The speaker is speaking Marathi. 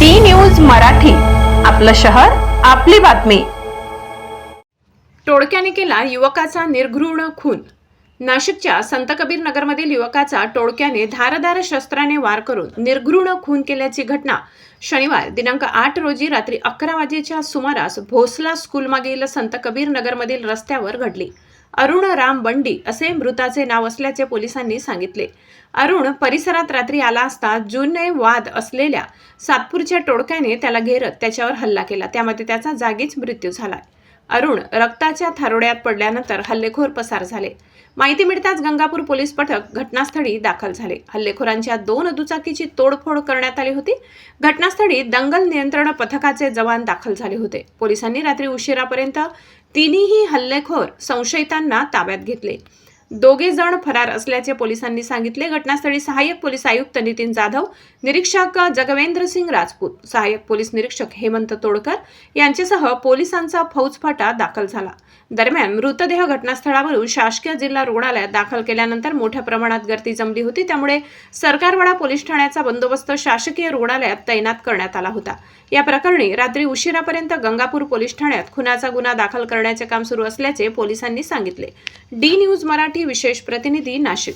D news Marathi. आपलं शहर आपली बातमी. टोळक्याने केला युवकाचा निर्घृण खून. नाशिकच्या संत कबीर नगरमधील युवकाचा टोळक्याने धारदार शस्त्राने वार करून निर्घृण खून केल्याची घटना शनिवार दिनांक आठ रोजी रात्री अकरा वाजेच्या सुमारास भोसला स्कूलमागील संत कबीर नगरमधील रस्त्यावर घडली. अरुण राम बंडी असे मृताचे नाव असल्याचे पोलिसांनी सांगितले. अरुण परिसरात रात्री आला असता जुने वाद असलेल्या सातपूरच्या टोळक्याने त्याला घेरत त्याच्यावर हल्ला केला. त्यामध्ये त्याचा जागीच मृत्यू झाला. अरुण रक्ताच्या थारोड्यात पडल्यानंतर हल्लेखोर पसार झाले. माहिती मिळताच गंगापूर पोलीस पथक घटनास्थळी दाखल झाले. हल्लेखोरांच्या दोन दुचाकीची तोडफोड करण्यात आली होती. घटनास्थळी दंगल नियंत्रण पथकाचे जवान दाखल झाले होते. पोलिसांनी रात्री उशिरापर्यंत तिन्ही हल्लेखोर संशयितांना ताब्यात घेतले. दोघे जण फरार असल्याचे पोलिसांनी सांगितले. घटनास्थळी सहाय्यक पोलीस आयुक्त नितीन जाधव निरीक्षक जगवेंद्र सिंग राजपूत सहाय्यक पोलीस निरीक्षक हेमंत तोडकर यांच्यासह पोलिसांचा फौजफाटा दाखल झाला. दरम्यान मृतदेह घटनास्थळावरून शासकीय जिल्हा रुग्णालयात दाखल केल्यानंतर मोठ्या प्रमाणात गर्दी जमली होती. त्यामुळे सरकारवाडा पोलीस ठाण्याचा बंदोबस्त शासकीय रुग्णालयात तैनात करण्यात आला होता. या प्रकरणी रात्री उशिरापर्यंत गंगापूर पोलीस ठाण्यात खुनाचा गुन्हा दाखल करण्याचे काम सुरू असल्याचे पोलिसांनी सांगितले. डी न्यूज मराठी विशेष प्रतिनिधी नाशिक.